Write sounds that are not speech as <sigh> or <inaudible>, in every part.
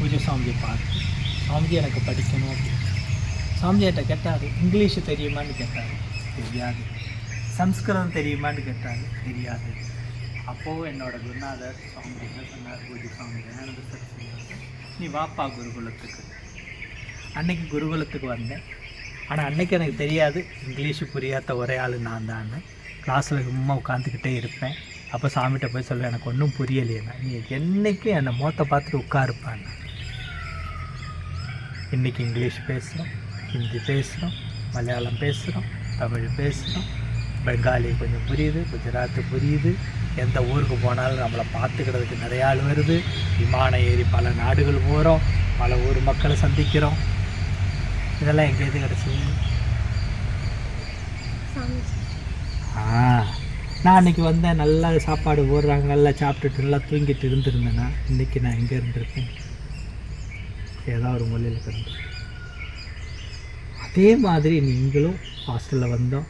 பூஜை சாமியை பார்த்து சாமிஜி எனக்கு படிக்கணும் அப்படின்னு. சாமிஜிகிட்ட கேட்டார் இங்கிலீஷு தெரியுமான்னு கேட்டார். தெரியாது. சம்ஸ்கிருதம் தெரியுமான்னு கேட்டார். தெரியாது. அப்போது என்னோடய குருநாதர் சுவாமி சொன்னார்? பூஜை சுவாமி தயானந்த சொன்னார் நீ வாப்பா குருகுலத்துக்கு. அன்னைக்கு குருகுலத்துக்கு வந்தேன். ஆனால் அன்னைக்கு எனக்கு தெரியாது இங்கிலீஷு புரியாத ஒரே ஆள் நான் தான். க்ளாஸில் சும்மா உட்காந்துக்கிட்டே இருப்பேன். அப்போ சாமிகிட்ட போய் சொல்ல எனக்கு ஒன்றும் புரியலையே நீ என்றைக்கும் என்னை மோத்த பார்த்துட்டு உட்காருப்பான்னு. இன்றைக்கி இங்கிலீஷ் பேசுகிறோம் ஹிந்தி பேசுகிறோம் மலையாளம் பேசுகிறோம் தமிழ் பேசுகிறோம் பெங்காலி கொஞ்சம் புரியுது குஜராத்து புரியுது எந்த ஊருக்கு போனாலும் நம்மளை பார்த்துக்கிறதுக்கு நிறைய ஆள் வருது விமானம் ஏறி பல நாடுகள் போகிறோம் பல ஊர் மக்களை சந்திக்கிறோம். இதெல்லாம் எங்கேயிருந்து கிடச்சி ஆ நான் அன்றைக்கி வந்தேன் நல்லா சாப்பாடு போடுறாங்க நல்லா சாப்பிட்டுட்டு நல்லா தூங்கிட்டு இருந்திருந்தேன்னா இன்றைக்கி நான் எங்கே இருந்திருக்கேன்? ஏதோ ஒரு மொழியில் கிடந்து அதே மாதிரி நீங்களும் ஹாஸ்டலில் வந்தோம்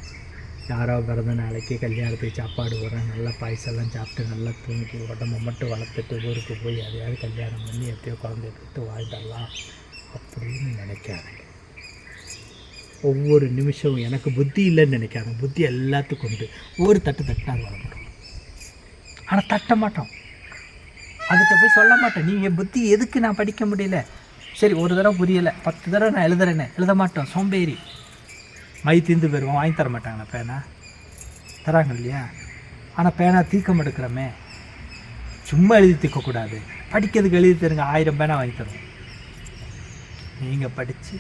யாரோ பிறந்த நாளைக்கு கல்யாணத்துக்கு சாப்பாடு போடுறேன் நல்லா பாயசெல்லாம் சாப்பிட்டு நல்லா தூங்கி உடம்ப மட்டும் வளர்த்துட்டு ஊருக்கு போய் அதையாவது கல்யாணம் பண்ணி எப்பயோ குழந்தைய கொடுத்து வாழ்ந்துடலாம் அப்படின்னு நினைக்காதீங்க. ஒவ்வொரு நிமிஷமும் எனக்கு புத்தி இல்லைன்னு நினைக்காத புத்தி எல்லாத்துக்கும் உண்டு. ஒரு தட்டு தட்டினார் வளர்ந்துடும். ஆனால் தட்ட மாட்டோம். அதுக்கு போய் சொல்ல மாட்டேன். நீ என் புத்தி எதுக்கு நான் படிக்க முடியல? சரி ஒரு தடவை புரியலை. பத்து தடவை நான் எழுதுறேனே. எழுத மாட்டோம். சோம்பேறி. மை தீந்து போயிடுவோம். வாங்கி தர மாட்டாங்களா பேனா? தராங்க இல்லையா? ஆனால் பேனா தீக்கம் எடுக்கிறோமே சும்மா எழுதி தீர்க்கக்கூடாது படிக்கிறதுக்கு எழுதி தருங்க. ஆயிரம் பேனா வாங்கி தருவோம். நீங்கள் படித்து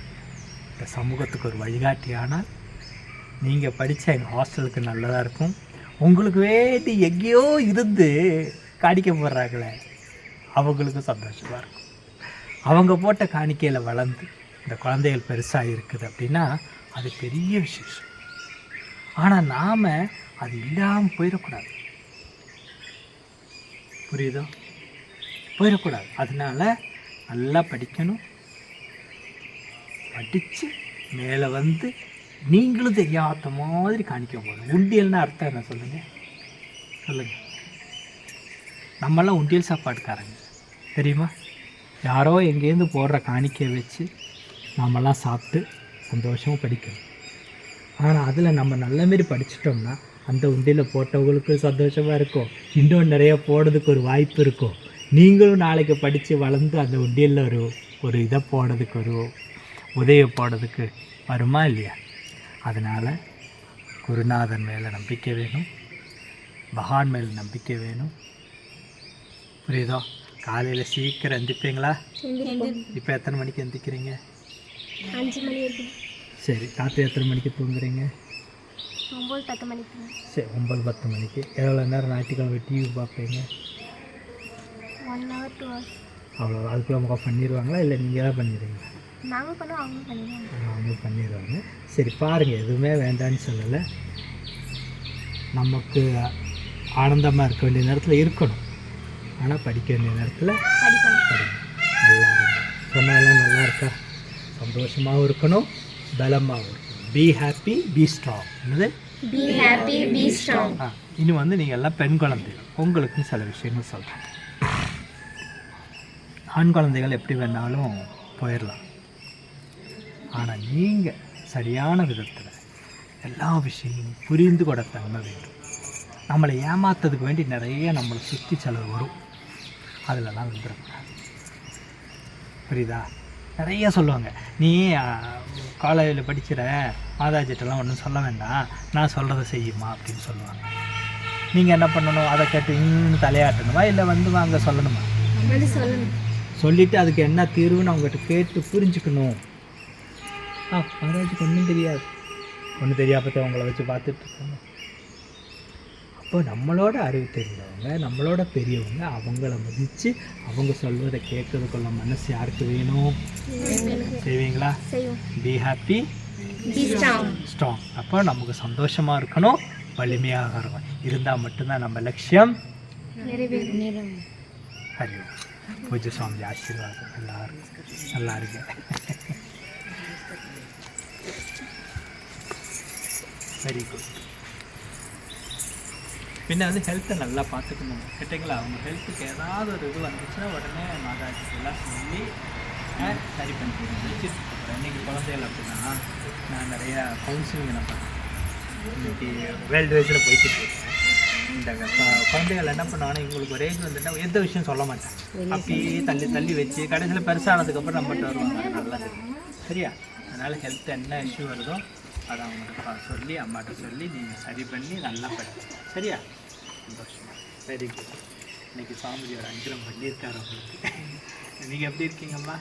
இந்த சமூகத்துக்கு ஒரு வழிகாட்டி ஆனால் நீங்கள் படித்தா எங்கள் ஹாஸ்டலுக்கு நல்லதாக இருக்கும். உங்களுக்கு வேண்டி எங்கேயோ இருந்து கடிக்க போடுறாங்களே. அவங்களுக்கும் சந்தோஷமாக இருக்கும். அவங்க போட்ட காணிக்கையில் வளர்ந்து இந்த குழந்தைகள் பெருசாக இருக்குது அப்படின்னா அது பெரிய விசேஷம். ஆனால் நாம் அது இல்லாமல் போயிடக்கூடாது. புரியுதோ? போயிடக்கூடாது. அதனால நல்லா படிக்கணும். படித்து மேலே வந்து நீங்களும் தெரியாத மாதிரி காணிக்க போகணும். உண்டியல்னா அர்த்தம் என்ன சொல்லுங்கள் சொல்லுங்கள் நம்மளாம் உண்டியல் சாப்பாடுக்காரங்க தெரியுமா? யாரோ எங்கேருந்து போடுற காணிக்கையை வச்சு நாமெல்லாம் சாப்பிட்டு சந்தோஷமாக படிக்கணும். ஆனால் அதில் நம்ம நல்ல மாரி படிச்சிட்டோம்னா அந்த உண்டியில் போட்டவங்களுக்கு சந்தோஷமாக இருக்கும். இன்னும் நிறைய போடுறதுக்கு ஒரு வாய்ப்பு இருக்கும். நீங்களும் நாளைக்கு படித்து வளர்ந்து அந்த உண்டியலில் ஒரு ஒரு இதை போடுறதுக்கு ஒரு உதவி போடுறதுக்கு வருமா இல்லையா? அதனால் குருநாதன் மேலே நம்பிக்கை வேணும். பகவான் மேலே நம்பிக்கை வேணும். புரியுதா? காலையில் சீக்கிரம் எந்திப்பீங்களா இப்போ எத்தனை மணிக்கு எந்திக்கிறீங்க அஞ்சு மணி சரி ராத்திரி எத்தனை மணிக்கு தூங்குறீங்க? ஒம்பது பத்து மணிக்கு. சரி ஒம்பது பத்து மணிக்கு. எவ்வளோ நேரம் ஞாயிற்றுக்கிழமை டிவி பார்ப்பீங்க? ஒன் ஹவர் டூ ஹவர்ஸ் அவ்வளோ அதுக்குள்ள அவங்க பண்ணிடுவாங்களா? இல்லை நீங்கள் தான் பண்ணிடுவீங்களா? நாங்கள் பண்ணுவோம் அவங்க பண்ணிடுவாங்க. அவங்க பண்ணிடுவாங்க. சரி பாருங்கள் எதுவுமே வேண்டான்னு சொல்லலை. நமக்கு ஆனந்தமாக இருக்க வேண்டிய நேரத்தில் இருக்கணும். ஆனால் படிக்க வேண்டிய நேரத்தில் படிக்கணும். நல்லா சொன்னதெல்லாம் நல்லா இருக்கா? சந்தோஷமாகவும் இருக்கணும். பலமாகவும் இருக்கணும். பி ஹாப்பி பி ஸ்ட்ராங் என்னது? பி ஹாப்பி பி ஸ்ட்ராங் ஆ இனி வந்து நீங்கள் எல்லாம் பெண் குழந்தைகள். உங்களுக்கும் சில விஷயங்கள் சொல்கிறேன் ஆண் குழந்தைகள் எப்படி வேணாலும் போயிடலாம் ஆனால் நீங்கள் சரியான விதத்தில் எல்லா விஷயமும் புரிந்து கூட தன்மை வேண்டும். நம்மளை ஏமாத்துறதுக்கு வேண்டி நிறைய நம்மளை சுற்றி செலவு வரும். அதிலலாம் வந்துடக்கூடாது புரியுதா? நிறைய சொல்லுவாங்க. நீ காலேஜில் படிக்கிற மாதாஜிட்டெல்லாம் ஒன்றும் சொல்ல வேண்டாம். நான் சொல்கிறத செய்யுமா? அப்படின்னு சொல்லுவாங்க. நீங்கள் என்ன பண்ணணும்? அதை கேட்டு இன்னும் தலையாட்டணுமா? இல்லை வந்து வாங்க சொல்லணுமா? சொல்லணும். சொல்லிவிட்டு அதுக்கு என்ன தீர்வுன்னு அவங்ககிட்ட கேட்டு புரிஞ்சுக்கணும். ஆ மகாராஜுக்கு ஒன்றும் தெரியாது. ஒன்றும் தெரியாப்பத்த அவங்கள வச்சு பார்த்துட்டு இருக்காங்க. அப்போ நம்மளோட அறிவு தெரிஞ்சவங்க நம்மளோட பெரியவங்க அவங்கள மதித்து அவங்க சொல்வதை கேட்கறதுக்குள்ள மனசு யாருக்கு வேணும்? செய்வீங்களா? Be happy be strong strong அப்போ நமக்கு சந்தோஷமாக இருக்கணும் வலிமையாக இருக்கணும் இருந்தால் மட்டும்தான் நம்ம லட்சியம் நிறைவேறும். ஹரி ஓம். பூஜை சுவாமி ஆசீர்வாதம். எல்லாரும் நல்லா இருங்க வெரி <laughs> குட் பின்ன வந்து ஹெல்த்தை நல்லா பார்த்துக்கணும். கிட்டங்களா? அவங்க ஹெல்த்துக்கு ஏதாவது ஒரு இது வந்துச்சுன்னா உடனே மாதாஜி எல்லாம் சொல்லி சரி பண்ணிக்கிறேன் வச்சுட்டு இன்றைக்கி குழந்தைகள் அப்படின்னா நான் நிறையா கவுன்சிலிங் என்ன பண்ணேன் இன்னைக்கு வேர்ல்டு வைஸில் போயிட்டு இருக்கேன். இந்த குழந்தைகள் என்ன பண்ணுவாங்கன்னா இவங்களுக்கு ஒரு ஏஜ் வந்துட்டா எந்த விஷயம் சொல்ல மாட்டேன் அப்படியே தள்ளி தள்ளி வச்சு கடைசியில் பெருசானதுக்கப்புறம் நம்மகிட்ட வருவாங்க. நல்லது. சரியா? அதனால் ஹெல்த் என்ன இஷ்யூ வருதோ அதை அவங்களுக்கு சொல்லி அம்மாட்ட சொல்லி நீங்கள் சரி பண்ணி நல்லா படி சரியா? சந்தோஷமா. வெரி குட் இன்னைக்கு சாமிஜி ஒரு அனுகிரகம் பண்ணியிருக்காரு உங்களுக்கு. நீங்கள் எப்படி இருக்கீங்கம்மா?